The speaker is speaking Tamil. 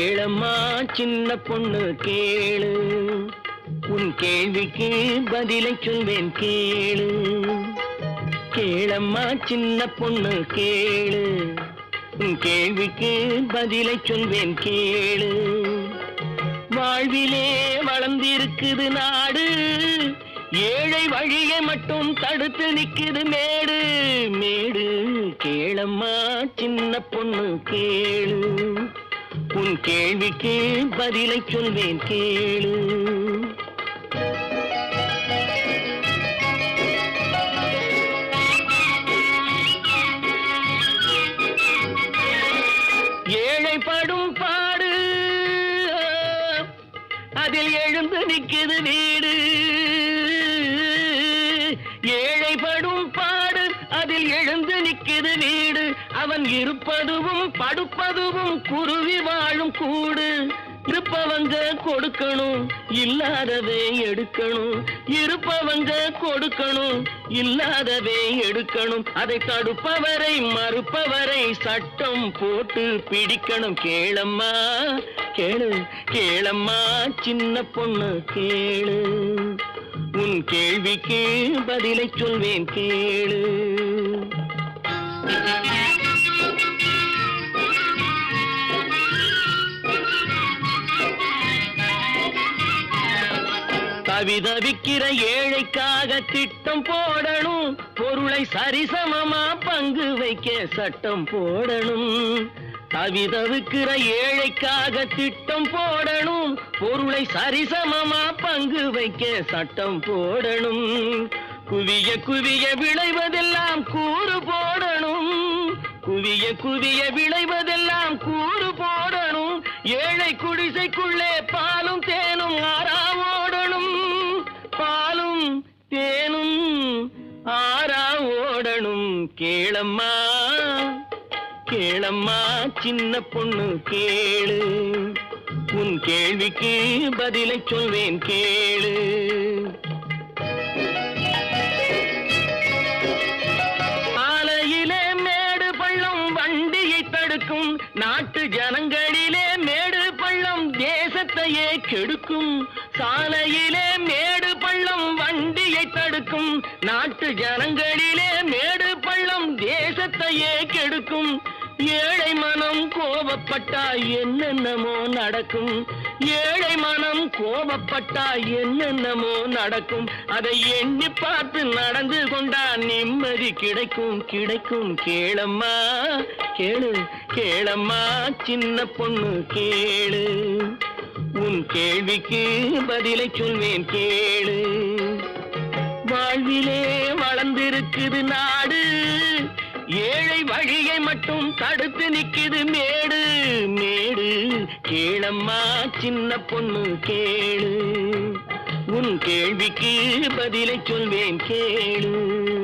கேளம்மா சின்ன பொண்ணு கேளு. உன் கேள்விக்கு பதிலை சொல்வேன் கேளு. கேளம்மா சின்ன பொண்ணு கேளு. உன் கேள்விக்கு பதிலை சொல்வேன் கேளு. வாழ்விலே வளர்ந்திருக்குது நாடு. ஏழை வழியை மட்டும் தடுத்து நிக்குது மேடு. மேடு கேளம்மா சின்ன பொண்ணு கேளு. உன் கேள்விக்கு பதிலை சொல்வேன் கேளு. ஏழைப்படும் பாடு அதில் எழுந்து நிற்கிறது வீடு. ஏழைப்படும் எழுந்து நிக்குது வீடு அவன் இருப்பதுவும் படுப்பதுவும் குருவி வாழும் கூடு. இருப்பவங்க கொடுக்கணும் இல்லாதவே எடுக்கணும். இருப்பவங்க கொடுக்கணும் இல்லாதவே எடுக்கணும். அதை தடுப்பவரை மறுப்பவரை சட்டம் போட்டு பிடிக்கணும். கேளம்மா கேளு கேளம்மா சின்ன பொண்ணு கேளு. உன் கேள்விக்கு பதிலை சொல்வேன் கேளு. தவிதவிக்கிற ஏழைக்காக திட்டம் போடணும். பொருளை சரிசமமா பங்கு வைக்க சட்டம் போடணும். தவிதவுக்கிற ஏழைக்காக திட்டம் போடணும். பொருளை சரிசமமா பங்கு வைக்க சட்டம் போடணும். குவிய குவிய விளைவதெல்லாம் கூறு போடணும். குவிய குவிய விளைவதெல்லாம் கூறு போடணும். ஏழை குடிசைக்குள்ளே பாலும் தேனும் ஆறா ஓடணும். பாலும் தேனும் ஆறா ஓடணும் கேளம்மா. கேளம்மா சின்ன பொண்ணு கேளு. உன் கேள்விக்கு பதிலை சொல்வேன் கேளு. ஆலையிலே மேடு பள்ளம் வண்டியை தடுக்கும். நாட்டு ஜனங்களிலே மேடு பள்ளம் தேசத்தையே கெடுக்கும். சாலையிலே மேடு பள்ளம் வண்டியை தடுக்கும். நாட்டு ஜனங்களிலே மேடு பள்ளம் தேசத்தையே கெடுக்கும். ஏழை மனம் கோபப்பட்டா என்னென்னமோ நடக்கும். ஏழை மனம் கோபப்பட்டா என்னென்னமோ நடக்கும். அதை எண்ணி பார்த்து நடந்து கொண்டா நிம்மதி கிடைக்கும் கிடைக்கும். கேளம்மா கேளு கேளம்மா சின்ன பொண்ணு கேளு. உன் கேள்விக்கு பதிலை சொல்வேன் கேளு. வாழ்விலே வளர்ந்திருக்குது நாடு. ஏழை வழியை மட்டும் தடுத்து நிக்குது மேடு மேடு. கேளம்மா சின்ன பொண்ணு கேளு. உன் கேள்விக்கு பதிலை சொல்வேன் கேளு.